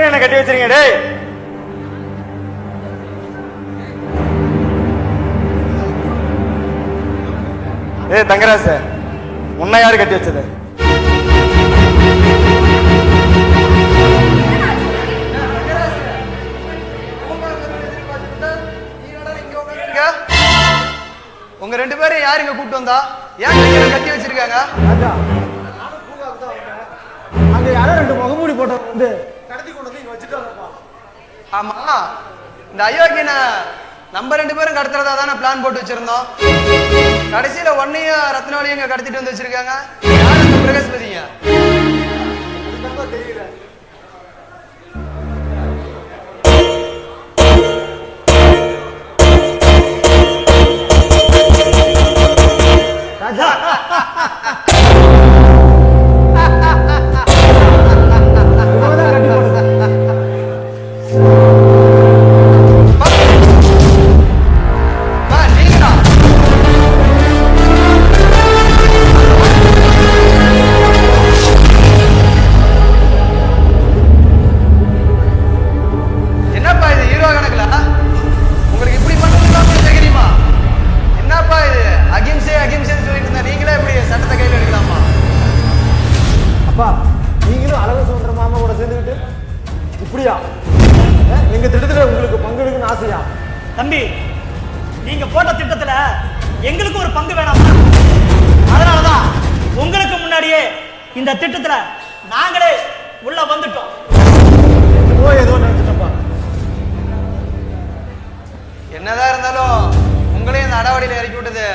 என்ன கட்டி வச்சிருங்க டேய். ஏய் தங்கராசு உன்னை யாரு கட்டி வச்சது? உங்க ரெண்டு பேரும் யார் இங்க கூப்பிட்டு வந்தா? ஏன் கட்டி வச்சிருக்காங்க? அங்க யாரோ ரெண்டு முகமூடி போட்டவங்க வந்து கடத்தி கொண்டு வந்து இங்க வச்சுட்டாங்கப்பா ஆமா. இந்த அயோக்கியனை நம்ம ரெண்டு பேரும் கடத்துறதா தானே பிளான் போட்டு வச்சிருந்தோம். கடைசியில ஒன்னையும் ரத்னாவளியும் இங்க கடத்திட்டு வந்து வச்சிருக்காங்க. யார் பிரகஸ்பதிங்க? தம்பி நீங்க போட்ட திட்டத்துல எங்களுக்கு ஒரு பங்கு வேணாமா? அதனாலதான் உங்களுக்கு முன்னாடியே இந்த திட்டத்துல நாங்களே உள்ள வந்துட்டோம். ஏதோ ஏதோ நினைச்சிட்டப்பா என்னதான் இருந்தாலும் உங்களையும் இந்த அடாவடியில் இறக்கி விட்டது.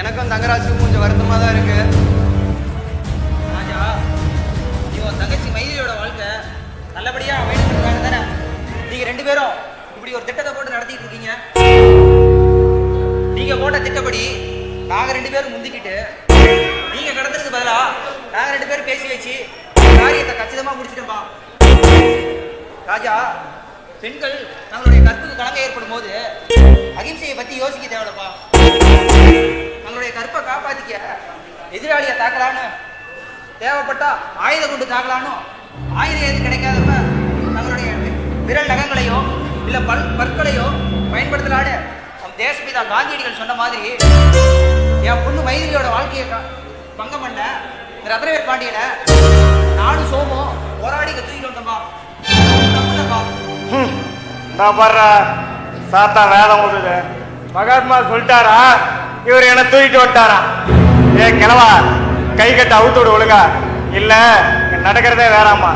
எனக்கும் தங்கராஜுக்கும் கொஞ்சம் வருத்தமாக தான் இருக்கு. ராஜா இவன் தங்கச்சி மைதிலியோட வாழ்க்கை நல்லபடியா அமையணுன்றதுக்காக தானே? நீங்க ரெண்டு பேரும் இப்படி ஒரு திட்டத்தை பேர் பேரும் முந்திக்கிட்டு நீங்க கடத்துறதுக்கு பதிலா நாங்க ரெண்டு பேரும் பேசி வச்சு காரியத்தை கச்சிதமா முடிச்சிட்டோம்பா. ராஜா பெண்கள் தங்களுடைய கற்புக்கு கலங்க ஏற்படும் போது அகிம்சையை பத்தி யோசிக்க தேவையில்லப்பா. தங்களுடைய கற்பை காப்பாத்திக்க எதிராளியை தாக்கலான்னு தேவைப்பட்டா ஆயுதம் கொண்டு தாக்கலான்னு ஆயுதம் எதுவும் கிடைக்காதப்ப தங்களுடைய விரல் நகங்களையோ இல்ல பல் பற்களையோ பயன்படுத்தலான்னு நம் தேசபிதா காந்தியடிகள் சொன்ன மாதிரி என் பொண்ணு மைதிலியோட வாழ்க்கையை பங்கம் பண்ண இந்த ரத்னவேல் பாண்டியனை நானும் சோமும் போராடி இங்க தூக்கிட்டு வந்தோம்பா. நான் பாடுற சாத்தா வேதம் ஓடுது மகாத்மா சொல்லிட்டாரா இவர் என்ன தூக்கிட்டு வந்துட்டாரா? ஏ கிழவா கை கட்ட அவுத்து விடு ஒழுங்கா. இல்ல நடக்கிறதே வேறாமா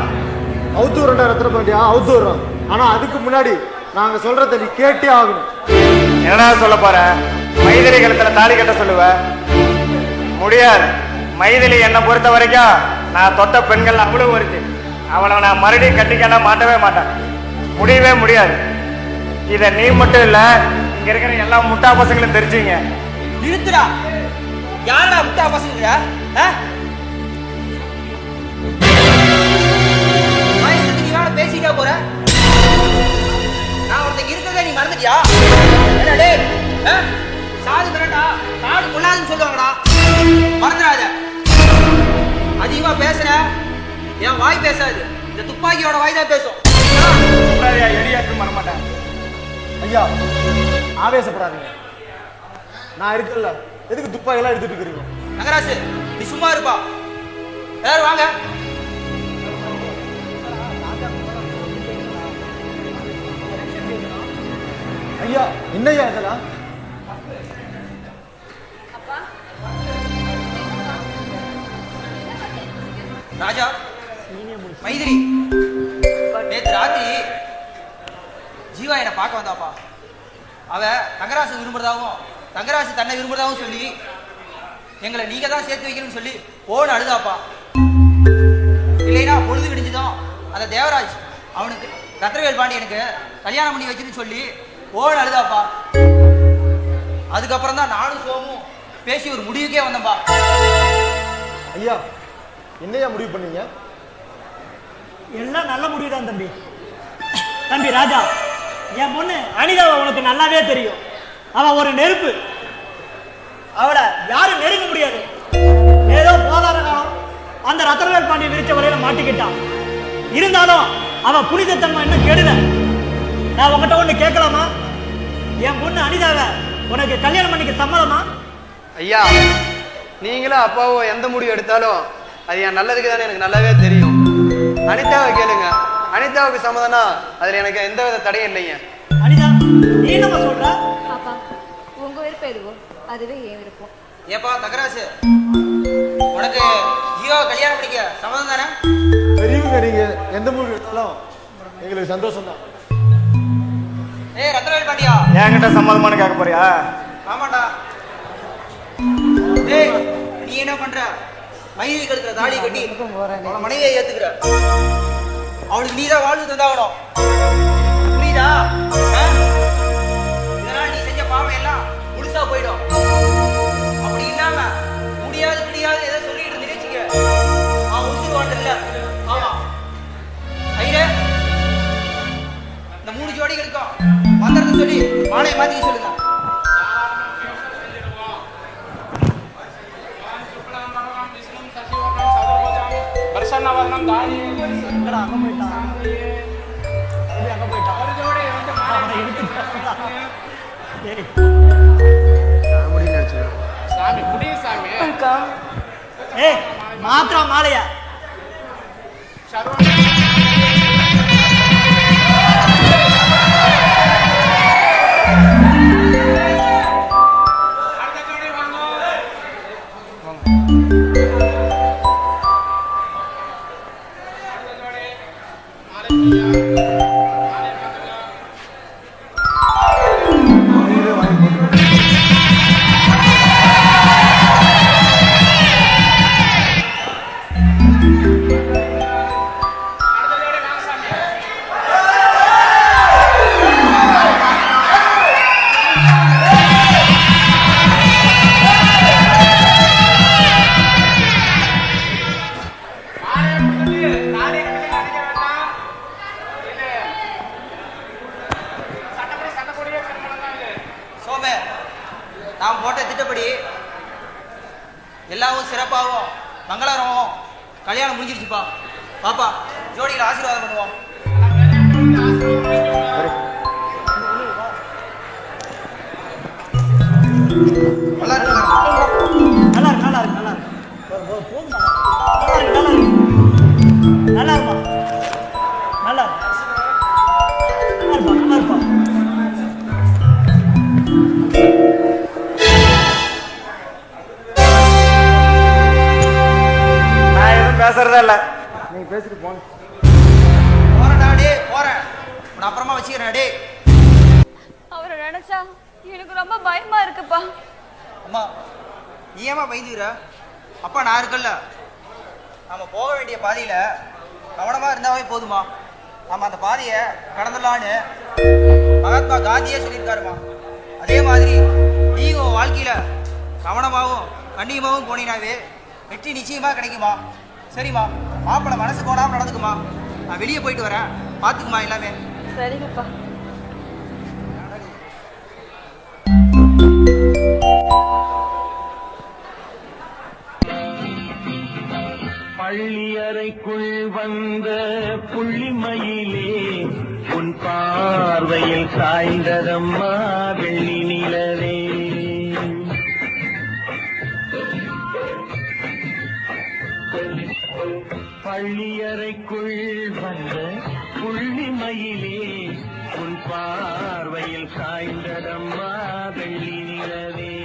அவுத்து விடுறா ரத்ன பாண்டியா அவுத்து விடுறோம் ஆனா அதுக்கு முன்னாடி நாங்க சொல்றத நீ கேட்டே ஆகணும். என்னடா சொல்ல போற? மைதிலி கழுத்துல தாலி கட்ட சொல்லுவ? முடியாது. மைதிலி என்னை பொறுத்த வரைக்கும் நான் தொட்ட பெண்கள் அவ்வளவு வருது அவளை நான் மறுபடியும் கட்டிக்கலாம் மாட்டவே மாட்டேன். முடியவே முடியாது. இதை நீ மட்டும் இல்ல இங்க இருக்கிற எல்லா முட்டா பசங்களும் தெரிஞ்சுங்க நிறுத்துடா யாரா முட்டா பசங்க என் வாய் பேசாது. இந்த துப்பாக்கியோட வாய் தான் பேசும் எடியாட்டு மறமாட்டேன் ஐயா ஆவேசப்படாதீங்க. நான் இருக்கல எதுக்கு துப்பாக்கெல்லாம் எடுத்துட்டு இருக்கிறீங்க? நகராசு நீ சும்மா இருப்பா. எல்லாரும் வாங்க. ஐயா என்னய்யா இதெல்லாம்? ராஜா மைதிரி நேற்று ராத்திரி ஜீவா என்னை பார்க்க வந்தாப்பா. அவ தங்கராசு விரும்புறதாகவும் தங்கராசு தன்னை விரும்புறதாகவும் சொல்லி எங்களை நீங்க தான் சேர்த்து வைக்கணும்னு சொல்லி போன அழுதாப்பா. இல்லைன்னா பொழுது விடிஞ்சுதான். அந்த தேவராஜ் அவனுக்கு ரத்னவேல் பாண்டியனுக்கு கல்யாணம் பண்ணி வச்சுன்னு சொல்லி போன அழுதாப்பா. அதுக்கப்புறம் தான் நானும் சோமும் பேசி ஒரு முடிவுக்கே வந்தோம்பா. ஐயா என்னய்யா முடிவு பண்ணீங்க? எல்லாம் நல்ல முடிவு தான் தம்பி. தம்பி ராஜா என் பொண்ணு அனிதாவை உனக்கு நல்லாவே தெரியும். அவ ஒரு நெருப்பு. அவளை யாரும் நெருங்க முடியாது. ஏதோ போதாத காலம். அந்த ரத்தனவேல் பாண்டிய விரிச்ச வலையில மாட்டிக்கிட்டான். இருந்தாலும் அவ புனிதத்தன்மை இன்னும் கெடுல நான் உங்ககிட்ட ஒண்ணு கேட்கலாமா? என் பொண்ணு அனிதாவை உனக்கு கல்யாணம் பண்ணிக்க சம்மதமா? ஐயா நீங்களும் அப்பாவோ எந்த முடிவு எடுத்தாலும் அது என் நல்லதுக்கு தானே எனக்கு நல்லாவே தெரியும். அனிதாவை கேளுங்க. அனிதாவுக்கு சம்மதம்னா அதுல எனக்கு எந்த வித தடையும் இல்லைங்க. அனிதா நீ நம்ம சொல்ற? அப்பா உங்க விருப்பம் எதுவோ அதுவே என் விருப்பம். ஏப்பா தகராசு உனக்கு ஜீவா கல்யாணம் பண்ணிக்க சம்மதம் தானே? பெரியவங்க நீங்க. எந்த முடிவு எடுத்தாலும் எங்களுக்கு சந்தோஷம் தான் ஏய் ரத்னவேல் பாண்டியா? என்கிட்ட சம்மதமானு கேட்க போறியா? ஆமாண்டா. டேய் நீ என்ன பண்ற? மைதி கழுத்துல தாலியை கட்டி அவன மனைவியை ஏத்துக்கிற அவளுக்கு நீதான் வாழ்வு தந்தாகணும். புரியுதா? இதனால் நீ செஞ்ச பாவம் எல்லாம் முழுசா போயிடும். அப்படி இல்லாம முடியாது முடியாது ஏதோ சொல்லிட்டு இருந்து வச்சுக்க. அவன் உசுறு வாழ்ல ஆமா. ஐயா இந்த மூணு ஜோடிகளுக்கும் மந்திரத்தை சொல்லி மாலையை மாத்திக்க சொல்லுங்க. அங்க போயிட்டான் எப்படி அங்க போயிட்டான் அவனை இழுத்துட்டு வந்தான். சரி ஏய் மாத்திரா மாலையா நீங்களே நாம் போட்ட திட்டப்படி எல்லாவும் சிறப்பாகவும் மங்களகரமாகவும் கல்யாணம் முடிஞ்சிருச்சுப்பா பாப்பா ஜோடியில் ஆசீர்வாதம் பண்ணுவோம் நல்லா இருக்கு, நல்லா இருக்கு. நல்லா இருக்கு நல்லா இருக்கு நல்லா இருக்கு நல்லா இருக்கு நல்லா இருக்கு நீ ஏமா பயந்துக்கிற? அப்பா நான் இருக்கல்ல. நாம போக வேண்டிய பாதையில கவனமா இருந்தாவே போதுமா? நாம அந்த பாதையை கடந்துடலான்னு மகாத்மா காந்தியே சொல்லியிருக்காருமா. அதே மாதிரி நீ உன் வாழ்க்கையில கவனமாகவும் கண்ணியமாகவும் போனீங்கனாவே வெற்றி நிச்சயமா கிடைக்குமா? சரிம்மா. மாப்பிள்ளை மனசு போடாம நடந்துக்குமா? நான் வெளியே போயிட்டு வரேன். பார்த்துக்குமா எல்லாமே? சரிங்கப்பா. பள்ளியறைக்குள் வந்த புள்ளிமயிலே உன் பார்வையில் சாய்ந்ததம்மா வெள்ளி நிலவே. பள்ளியறைக்குள் வந்த புள்ளிமயிலே உன் பார்வையில் சாய்ந்ததம்மா வெள்ளி நிலவே.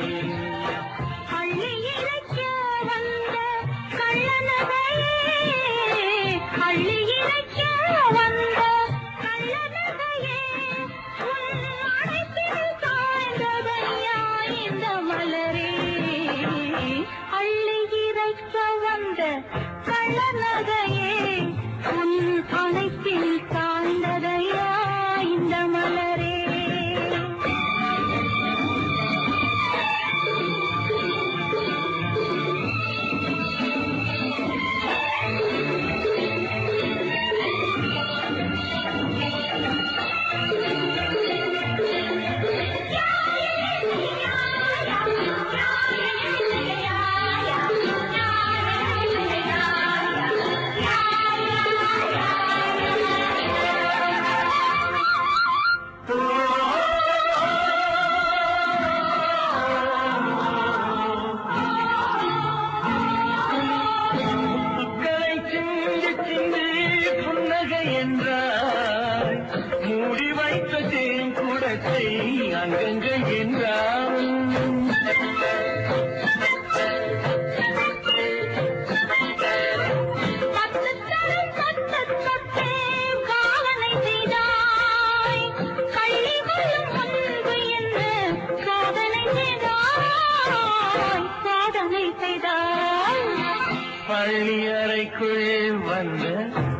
வந்த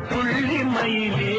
புள்ளி மயிலே